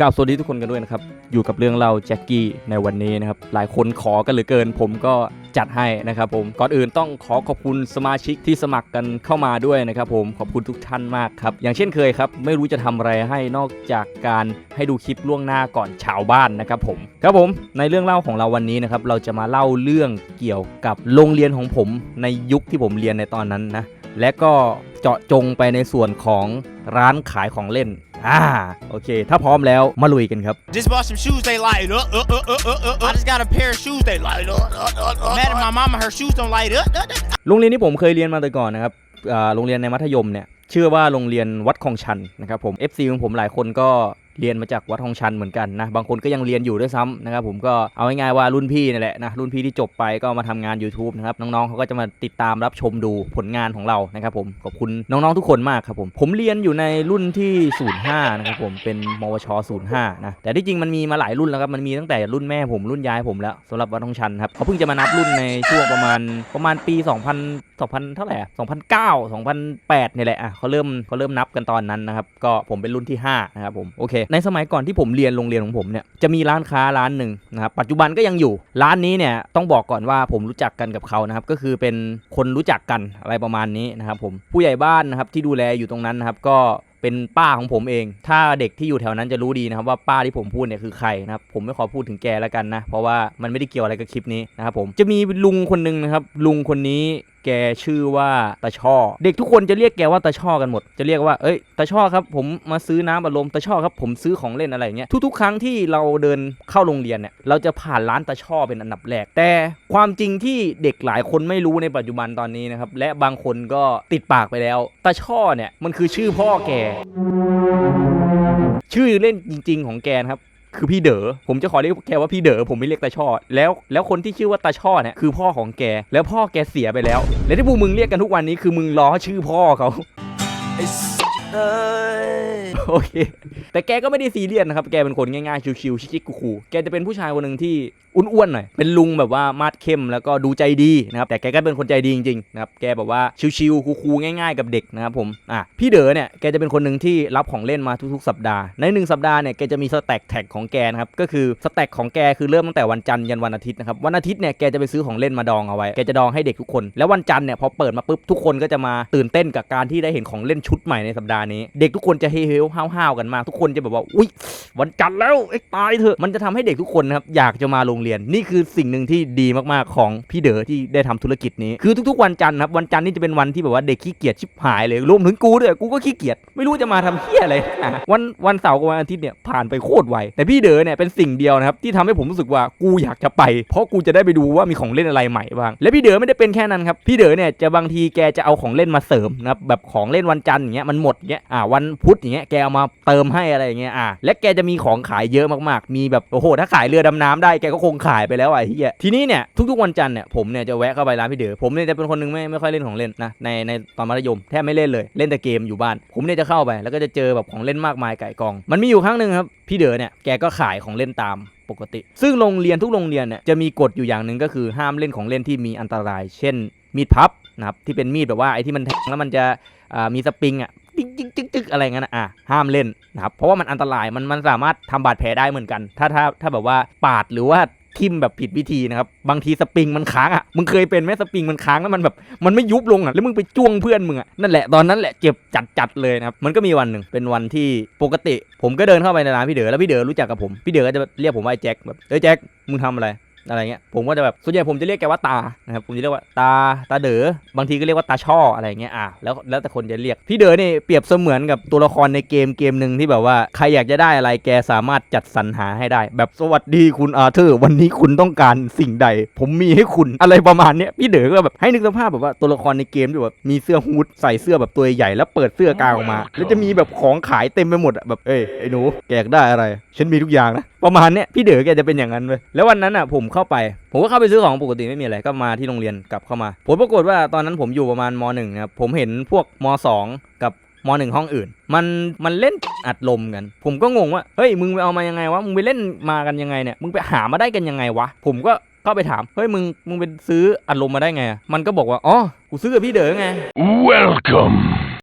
กล่าวสวัสดีทุกคนกันด้วยนะครับ อยู่กับเรื่องเล่าแจ็คกี้ในวันนี้นะครับ หลายคนขอกันเหลือเกิน ผมก็จัดให้นะครับผม ก่อนอื่นต้องขอขอบคุณสมาชิกที่สมัครกันเข้ามาด้วยนะครับผม ขอบคุณทุกท่านมากครับ อย่างเช่นเคยครับ ไม่รู้จะทำอะไรให้นอกจากการให้ดูคลิปล่วงหน้าก่อนชาวบ้านนะครับผม ครับผม ในเรื่องเล่าของเราวันนี้นะครับ เราจะมาเล่าเรื่องเกี่ยวกับโรงเรียนของผมในยุคที่ผมเรียนในตอนนั้นนะ และก็เจาะจงไปในส่วนของร้านขายของเล่น อ่าโอเค ถ้าพร้อมแล้วมาลุยกันครับ Just bought some shoes they light up. Uh, uh, uh, uh, uh, uh. I just got a pair of shoes they light up. Uh, uh, uh, Mad at my mama, her shoes don't light up. Uh, uh, uh. โรงเรียนที่ผมเคยเรียนมาแต่ก่อนนะครับอ่าโรงเรียนในมัธยมเนี่ยชื่อว่าโรงเรียนวัดคลองชันนะครับผม FC ของผมหลายคนก็ เรียนมาจากวัดคลองชันเหมือนกันนะบางคนก็ยังเรียนอยู่ด้วยซ้ำนะครับผมก็เอาง่ายๆว่ารุ่นพี่นี่แหละนะรุ่นพี่ที่จบไปก็มาทำงาน YouTube นะครับน้องๆเขาก็จะมาติดตามรับชมดูผลงานของเรานะครับผมขอบคุณน้องๆทุกคนมากครับผมผมเรียนอยู่ในรุ่นที่ 05นะครับผมเป็นมวช 05นะแต่ที่จริงมันมีมาหลายรุ่นแล้วครับมันมีตั้งแต่รุ่นแม่ผมรุ่นยายผมแล้วสำหรับวัดคลองชันครับเขาเพิ่งจะมานับรุ่นในช่วงประมาณประมาณปี 2000 2000 เท่าไหร่อะ2009 2008นี่แหละอะเขาเริ่มเขาเริ่มนับกันตอนนั้นนะครับก็ผมเป็นรุ่นที่5นะครับผมโอเคในสมัยก่อนที่ผมเรียนโรงเรียนของผมเนี่ยจะมีร้านค้าร้านหนึ่งนะครับปัจจุบันก็ยังอยู่ ร้านนี้เนี่ยต้องบอกก่อนว่าผมรู้จักกันกับเขานะครับก็คือเป็นคนรู้จักกันอะไรประมาณนี้นะครับผมผู้ใหญ่บ้านนะครับที่ดูแลอยู่ตรงนั้นนะครับก็เป็นป้าของผมเอง ถ้าเด็กที่อยู่แถวนั้นจะรู้ดีนะครับว่าป้าที่ผมพูดเนี่ยคือใครนะครับผมไม่ขอพูดถึงแกแล้วกันนะเพราะว่ามันไม่ได้เกี่ยวอะไรกับคลิปนี้นะครับผมจะมีลุงคนหนึ่งนะครับลุงคนนี้ แกชื่อว่าตาช่อ เด็กทุกคนจะเรียกแกว่าตาช่อกันหมด จะเรียกว่าเอ้ยตาช่อครับผมมาซื้อน้ำอัดลมตาช่อครับผมซื้อของเล่นอะไรอย่างเงี้ยทุกๆ ครั้งที่เราเดินเข้าโรงเรียนเนี่ยเราจะผ่านร้านตาช่อเป็นอันดับแรก แต่ความจริงที่เด็กหลายคนไม่รู้ในปัจจุบันตอนนี้นะครับและบางคนก็ติดปากไปแล้วตาช่อเนี่ยมันคือชื่อพ่อแกชื่อเล่นจริง ๆ ของแกนครับ คือพี่เด๋อผมจะขอเรียกแกว่าพี่เด๋อผมไม่เรียกตาช่อแล้วแล้วคนที่ชื่อว่าตาช่อเนี่ยคือพ่อของแก แล้วพ่อแกเสียไปแล้ว และที่พวกมึงเรียกกันทุกวันนี้คือมึงล้อชื่อพ่อเขา โอเค แต่แกก็ไม่ได้ซีเรียสนะครับ แกเป็นคนง่ายๆ ชิวๆชิคๆคูลๆแกจะเป็นผู้ชายคนหนึ่งที่อ้วนๆหน่อย เป็นลุงแบบว่ามาดเข้มแล้วก็ดูใจดีนะครับ แต่แกก็เป็นคนใจดีจริงๆนะครับ แกแบบว่าชิวๆคูลๆง่ายๆกับเด็กนะครับผม อะ พี่เด๋อเนี่ย แกจะเป็นคนหนึ่งที่รับของเล่นมาทุกๆ สัปดาห์ ในหนึ่งสัปดาห์เนี่ย แกจะมีสแต็กแท็กของแกนะครับ ก็คือสแต็กของแกคือเริ่มตั้งแต่วันจันทร์ยันวันอาทิตย์นะครับ วันอาทิตย์เนี่ย แกจะไปซื้อของเล่นมาดองเอาไว้ แกจะดองให้เด็กทุกคน แล้ววันจันทร์เนี่ยพอเปิดมาปุ๊บทุกคนก็จะมาตื่นเต้นกับการที่ได้เห็นของเล่นชุดใหม่ในสัปดาห์นี้ เด็กทุกคนจะเฮเฮลห้าวๆกันมากทุกคนจะแบบว่าอุ้ยวันจันทร์แล้วไอ้ตายเถอะมันจะทำให้เด็กทุกคนนะครับอยากจะมาโรงเรียนนี่คือสิ่งหนึ่งที่ดีมากๆของพี่เด๋อที่ได้ทำธุรกิจนี้คือทุกๆวันจันทร์นะครับวันจันทร์นี่จะเป็นวันที่แบบว่าเด็กขี้เกียจชิบหายเลยรวมถึงกูด้วยกูก็ขี้เกียจไม่รู้จะมาทำเฮี้ยอะไรวันวันเสาร์กับวันอาทิตย์เนี่ยผ่านไปโคตรไวแต่พี่เด๋อเนี่ยเป็นสิ่งเดียวนะครับที่ทำให้ผมรู้สึกว่ากูอยากจะไป เพราะกูจะได้ไปดูว่ามีของเล่นอะไรใหม่บ้างและพี่เด๋อไม่ได้เป็นแค่นั้นครับพี่เด๋อเนี่ยจะบางทีแกจะเอาของเล่นมาเสริมนะครับแบบของเล่นวันจันทร์อย่างเงี้ยมันหมดเงี้ยอ่าวันพุธอย่างเงี้ยแกเอามาเติมให้อะไรอย่างเงี้ยอ่าและแกจะมีของขายเยอะมากๆ มีแบบโอ้โหถ้าขายเรือดำน้ำได้แกก็คงขายไปแล้วอะไอ้เหี้ยทีนี้เนี่ยทุกๆวันจันทร์เนี่ยผมเนี่ยจะแวะเข้าไปร้านพี่เด๋อผมเนี่ยจะเป็นคนหนึงไม่ไม่ค่อยเล่นของเล่นนะในในตอนมัธยมแทบไม่เล่นเลยเล่นแต่เกมอยู่บ้าน ผมเนี่ยจะเข้าไป แล้วก็จะเจอแบบของเล่นมากมายไก่กอง มันมีอยู่ครั้งหนึ่งครับพี่เด๋อเนี่ยแกก็ขายของเล่นตามปกติ ซึ่งโรงเรียนทุกโรงเรียนเนี่ยจะมีกฎอยู่อย่างหนึ่งก็คือห้ามเล่นของเล่นที่มีอันตราย เช่นมีดพับนะครับที่เป็นมีดแบบว่าไอ้ที่มันแทงแล้วมันจะมีสปริงอะจิ๊กจิ๊กจิ๊ก อะไรเงี้ยนะอะห้ามเล่นนะครับเพราะว่ามันอันตรายมันมันสามารถทำบาดแผลได้เหมือนกัน ถ้าถ้าถ้าแบบว่าปาดหรือว่าทิ่มแบบผิดวิธีนะครับบางทีสปริงมันค้างอะมึงเคยเป็นไหมสปริงมันค้างแล้วมันแบบมันไม่ยุบลงอะแล้วมึงไปจ้วงเพื่อนมึงอะนั่นแหละตอนนั้นแหละเจ็บจัดจัดๆเลยนะครับมันก็มีวันหนึ่งเป็นวันที่ปกติ ผมก็เดินเข้าไปในร้านพี่เด๋อแล้วพี่เด๋อรู้จักกับผมพี่เด๋อก็จะเรียกผมว่าไอ้แจ็คแบบเอ้ยแจ็คมึงทำอะไร อะไรเงี้ยผมก็จะแบบส่วนใหญ่ผมจะเรียกแกว่าตานะครับผมจะเรียกว่าตาตาเด๋อบางทีก็เรียกว่าตาช่ออะไรเงี้ยอะแล้วแล้วแต่คนจะเรียกพี่เด๋อนี่เปรียบเสมือนกับตัวละครในเกมเกมหนึ่งที่แบบว่าใครอยากจะได้อะไรแกสามารถจัดสรรหาให้ได้ แบบสวัสดีคุณอาเธอร์วันนี้คุณต้องการสิ่งใด ผมมีให้คุณอะไรประมาณเนี้ยพี่เด๋อก็แบบให้นึกสภาพแบบว่าตัวละครในเกมที่แบบมีเสื้อฮูดใส่เสื้อแบบตัวใหญ่แล้วเปิดเสื้อกางออกมา แล้วจะมีแบบของขายเต็มไปหมดอะแบบเอ้ยไอ้หนูแกอยากได้อะไร ฉันมีทุกอย่างนะ ประมาณเนี้ยพี่เด๋อแกจะเป็นอย่างนั้นเลยแล้ววันนั้นอะผมเข้าไป ผมก็เข้าไปซื้อของปกติไม่มีอะไรก็มาที่โรงเรียนกลับเข้ามาผลปรากฏว่าตอนนั้นผมอยู่ประมาณมหนึ่งนะครับผมเห็นพวกมสองกับมหนึ่งห้องอื่น มันมันเล่นอัดลมกัน ผมก็งงว่าเฮ้ยมึงไปเอามายังไงวะมึงไปเล่นมากันยังไงเนี่ยมึงไปหามาได้กันยังไงวะผมก็เข้าไปถาม เฮ้ยมึงมึงไปซื้ออัดลมมาได้ไง มันก็บอกว่า อ๋อ กูซื้อกับพี่เด๋อไง Welcome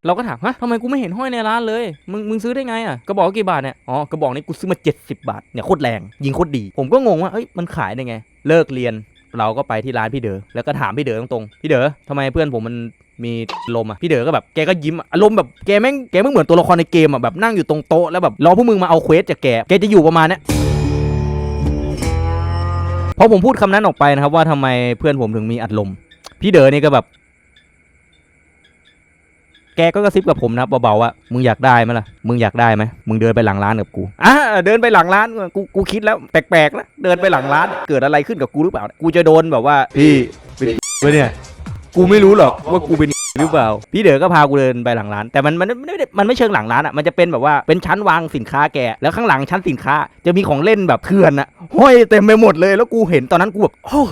เราก็ถามฮะทำไมกูไม่เห็นห้อยในร้านเลย มึงมึงซื้อได้ไงอะกระบอกกี่บาทเนี่ยอ๋อกระบอกนี้กูซื้อมา 70 บาทเนี่ยโคตรแรงยิงโคตรดี ผมก็งงว่าเอ้ยมันขายได้ไง เลิกเรียนเราก็ไปที่ร้านพี่เด๋อแล้วก็ถามพี่เด๋อตรงๆพี่เด๋อทำไมเพื่อนผมมันมีลมอะพี่เด๋อก็แบบแกก็ยิ้มอารมณ์แบบแกแม่งแกไม่งเหมือนตัวละครในเกมอะแบบนั่งอยู่ตรงโต๊ะแล้วแบบรอพวกมึงมาเอาเควสจากแกแกจะอยู่ประมาณเนี้ยพอผมพูดคำนั้นออกไปนะครับว่าทำไมเพื่อนผมถึงมีอัดลมพี่เด๋อนี่ก็แบบ แกก็กระซิบกับผมนะครับเบาๆว่ามึงอยากได้ไหมล่ะมึงอยากได้ไหมมึงเดินไปหลังร้านกับกูอะเดินไปหลังร้านกูกูคิดแล้วแปลกๆแล้วเดินไปหลังร้าน เกิดอะไรขึ้นกับกูหรือเปล่า กูจะโดนแบบว่าพี่เป็นไปเนี่ยกูไม่รู้หรอกว่ากูเป็นหรือเปล่าพี่เด๋อก็พากูเดินไปหลังร้าน แต่มันมันไม่ได้มันไม่เชิงหลังร้านอะมันจะเป็นแบบว่าเป็นชั้นวางสินค้าแกแล้วข้างหลังชั้นสินค้า จะมีของเล่นแบบเถื่อนอะห้อยเต็มไปหมดเลยแล้วกูเห็นตอนนั้นกูแบบโอ้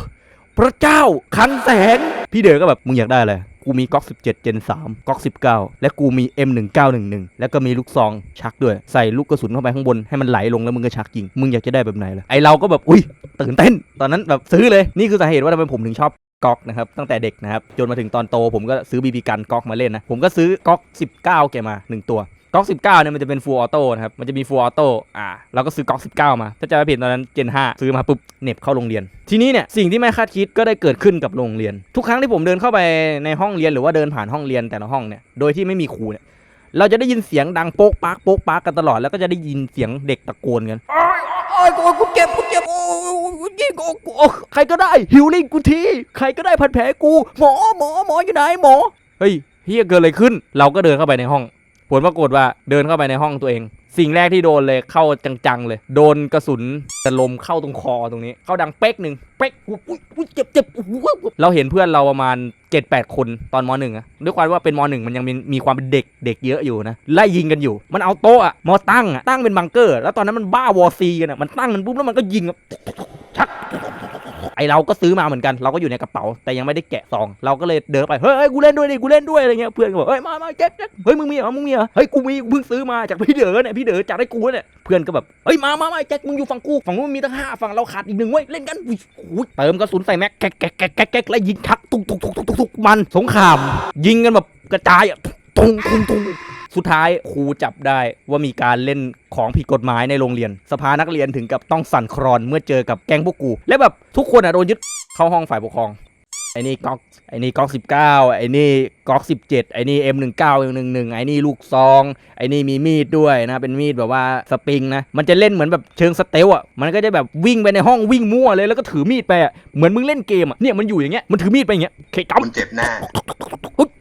พระเจ้าคันแสงพี่เด๋อก็แบบมึงอยากได้อะไร กูมีก๊อก17 Gen 3ก๊อก19 และกูมี M1911 แล้วก็มีลูกซองชักด้วย ใส่ลูกกระสุนเข้าไปข้างบนให้มันไหลลงแล้วมึงก็ชักยิง มึงอยากจะได้แบบไหนล่ะ ไอเราก็แบบ อุ้ย ตื่นเต้น ตอนนั้นแบบซื้อเลย นี่คือสาเหตุว่าทำไมผมถึงชอบก๊อกนะครับตั้งแต่เด็กนะครับจนมาถึงตอนโตผมก็ซื้อบีบีกันก๊อกมาเล่นนะผมก็ซื้อก๊อก 19 แกมา 1 ตัว ก๊อก19เนี่ยมันจะเป็น full auto นะครับ มันจะมี full auto อ่าเราก็ซื้อก๊อก19มา ถ้าจะไม่ผิดตอนนั้น Gen 5ซื้อมาปุ๊บเหน็บเข้าโรงเรียน ทีนี้เนี่ยสิ่งที่ไม่คาดคิดก็ได้เกิดขึ้นกับโรงเรียน ทุกครั้งที่ผมเดินเข้าไปในห้องเรียนหรือว่าเดินผ่านห้องเรียนแต่ละห้องเนี่ย โดยที่ไม่มีครูเนี่ย เราจะได้ยินเสียงดังโป๊กปากโป๊กปากกันตลอด แล้วก็จะได้ยินเสียงเด็กตะโกนกันโอ้ยโอ้ยโอ้ยกูเจ็บกูเจ็บโอ้ยกูยิงกูกูโอ้ยใครก็ได้ฮิวลิ่งกูที ใครก็ได้พันแผลกู หมอหมอหมออยู่ไหนหมอ เฮ้ยเฮียเกิดอะไรขึ้น เราก็เดินเข้าไปในห้อง ผลปรากฏว่าเดินเข้าไปในห้องตัวเอง สิ่งแรกที่โดนเลยเข้าจังๆเลย โดนกระสุนจะลมเข้าตรงคอตรงนี้ เข้าดังเป๊กหนึ่งเป๊กอุ๊ยอุ๊ยเจ็บเจ็บเราเห็นเพื่อนเราประมาณ 7-8 คนตอนมหนึ่งอะด้วยความว่าเป็นมหนึ่งมันยังมีมีความเป็นเด็กเด็กเยอะอยู่นะไล่ยิงกันอยู่ มันเอาโต๊ะอะมาตั้งอะตั้งเป็นบังเกอร์ แล้วตอนนั้นมันบ้าวอร์ซีกันอะมันตั้งมันปุ๊บแล้วมันก็ยิง อะชักไอเราก็ซื้อมาเหมือนกันเราก็อยู่ในกระเป๋า แต่ยังไม่ได้แกะซอง เราก็เลยเดินไปเฮ้ยกูเล่นด้วยดิกูเล่นด้วยอะไรเงี้ยเพื่อนก็บอกเฮ้ยมามาแจ็คแจ็คเฮ้ยมึงมีเหรอมึงมีเหรอเฮ้ยกูมีเพิ่งซื้อมาจากพี่เด๋อเนี่ยพี่เด๋อจัดให้กูเนี่ยเพื่อนก็แบบเฮ้ยมามามาแจ็คมึงอยู่ฝั่งกูฝั่งนู้นมีตั้งห้าฝั่งเราขาดอีกหนึ่งเว้ยเล่นกันอุ้ยอุ้ยเติมกระสุนใส่แม็กแก๊กแก๊กแก๊กแก๊กแล้วยิงทักตุกตุกตุกตุกตุกตุกมันสงคราม ยิงกันแบบกระจายอะตุงตุงตุง สุดท้ายครูจับได้ว่ามีการเล่นของผิดกฎหมายในโรงเรียน สภานักเรียนถึงกับต้องสั่นคลอนเมื่อเจอกับแก๊งพวกกู และแบบทุกคนอะโดนยึดเข้าห้องฝ่ายปกครองไอ้นี่ก๊อกไอ้นี่ก๊อกสิบเก้าไอ้นี่ก๊อกสิบเจ็ดไอ้นี่เอ็มหนึ่งเก้าหนึ่งหนึ่งไอ้นี่ลูกซองไอ้นี่มีมีดด้วยนะเป็นมีดแบบว่าสปริงนะมันจะเล่นเหมือนแบบเชิงสเตลอะมันก็จะแบบวิ่งไปในห้องวิ่งมั่วเลยแล้วก็ถือมีดไปอะเหมือนมึงเล่นเกมอะเนี่ยมันอยู่อย่างเงี้ยมันถือมีดไปอย่างเงี้ยเคจับมึงเจ็บแน่เ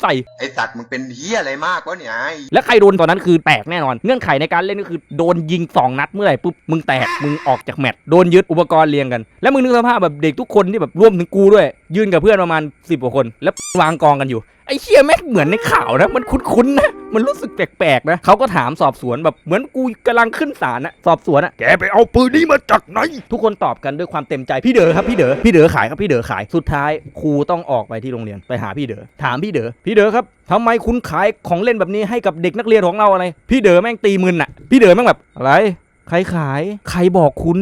ใส่ ไอสัตว์มึงเป็นเฮียอะไรมากวะเนี่ยไอ้แล้วใครโดนตอนนั้นคือแตกแน่นอน เงื่อนไขในการเล่นก็คือโดนยิง 2 นัดเมื่อไหร่ปุ๊บมึงแตกมึงออกจากแมตช์โดนยึดอุปกรณ์เรียงกัน แล้วมึงนึกสภาพแบบเด็กทุกคนที่แบบรวมถึงกูด้วย ยืนกับเพื่อนประมาณ 10กว่าคน แล้ววางกองกันอยู่ไอ้เชี่ยแม่งเหมือนในข่าวนะมันคุ้นๆนะ มันรู้สึกแปลกๆนะเขาก็ถามสอบสวนแบบเหมือนกูกำลังขึ้นศาลนะสอบสวนอะแกไปเอาปืนนี้มาจากไหน ทุกคนตอบกันด้วยความเต็มใจพี่เด๋อครับพี่เด๋อพี่เด๋อขายครับพี่เด๋อขายสุดท้ายครูต้องออกไปที่โรงเรียนไปหาพี่เด๋อถามพี่เด๋อพี่เด๋อครับทำไมคุณขายของเล่นแบบนี้ให้กับเด็กนักเรียนของเราอะไร พี่เด๋อแม่งตีมึนอะพี่เด๋อแม่งแบบอะไรใครขาย ใครบอกคุณ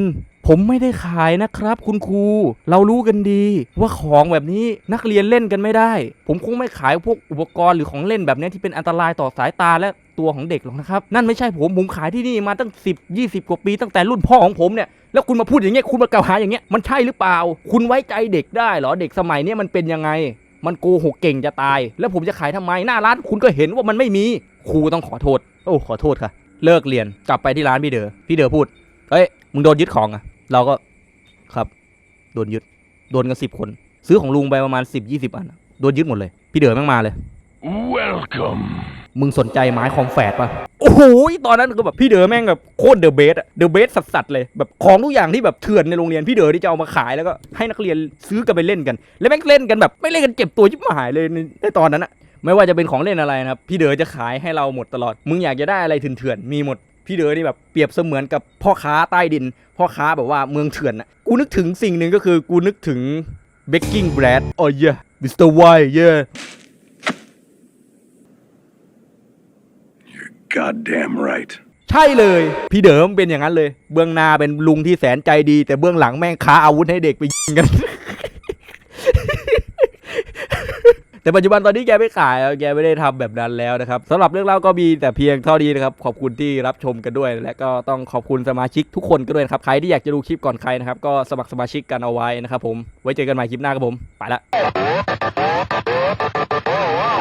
ผมไม่ได้ขายนะครับ คุณครู เรารู้กันดี ว่าของแบบนี้นักเรียนเล่นกันไม่ได้ ผมคงไม่ขายพวกอุปกรณ์หรือของเล่นแบบนี้ที่เป็นอันตรายต่อสายตาและตัวของเด็กหรอกนะครับ นั่นไม่ใช่ผม ผมขายที่นี่มาตั้ง 10 20 กว่าปีตั้งแต่รุ่นพ่อของผมเนี่ยแล้วคุณมาพูดอย่างเงี้ยคุณมากล่าวหาอย่างเงี้ยมันใช่หรือเปล่า คุณไว้ใจเด็กได้เหรอเด็กสมัยนี้มันเป็นยังไง มันโกหกเก่งจะตาย แล้วผมจะขายทำไมหน้าร้านคุณก็เห็นว่ามันไม่มีครูต้องขอโทษ โอ้ขอโทษค่ะ เลิกเรียนกลับไปที่ร้านพี่เดอ๋อพี่เดอ๋อพูดเฮ้ยมึงโดนยึดของอะ เราก็ครับโดนยึดโดนกันสิบคน ซื้อของลุงไปประมาณสิบยี่สิบอันอะโดนยึดหมดเลย พี่เด๋อแม่งมาเลย Welcome. มึงสนใจไม้คอมแฝดปะโอ้โหตอนนั้นก็แบบพี่เด๋อแม่งแบบโคตรเดอะเบสอะเดอะเบสสัสๆเลยแบบของทุกอย่างที่แบบเถื่อนในโรงเรียนพี่เด๋อที่จะเอามาขายแล้วก็ให้นักเรียนซื้อกันไปเล่นกัน แล้วแม่งเล่นกันแบบไม่เล่นกันเจ็บตัวยิบหายเลยในในตอนนั้นอะไม่ว่าจะเป็นของเล่นอะไรนะครับพี่เด๋อจะขายให้เราหมดตลอด มึงอยากจะได้อะไรเถื่อนๆมีหมด พี่เด๋อนี่แบบเปรียบเสมือนกับพ่อค้าใต้ดิน พ่อค้าแบบว่าเมืองเถื่อนอะกูนึกถึงสิ่งหนึ่งก็คือกูนึกถึงเบกกิ้งแบรดโอ้ยมิสเตอร์ไวเย่ Goddamn right. ใช่เลย พี่เดิมเป็นอย่างนั้นเลย เบื้องหน้าเป็นลุงที่แสนใจดี แต่เบื้องหลังแม่งค้าอาวุธให้เด็กไปยิงกัน แต่ปัจจุบันตอนนี้แกไม่ขายแล้วแกไม่ได้ทำแบบนั้นแล้วนะครับสำหรับเรื่องเล่าก็มีแต่เพียงเท่านี้นะครับขอบคุณที่รับชมกันด้วย และก็ต้องขอบคุณสมาชิกทุกคนกันด้วยครับใครที่อยากจะดูคลิปก่อนใครนะครับก็สมัครสมาชิกกันเอาไว้นะครับผมไว้เจอกันใหม่คลิปหน้าครับผมไปละ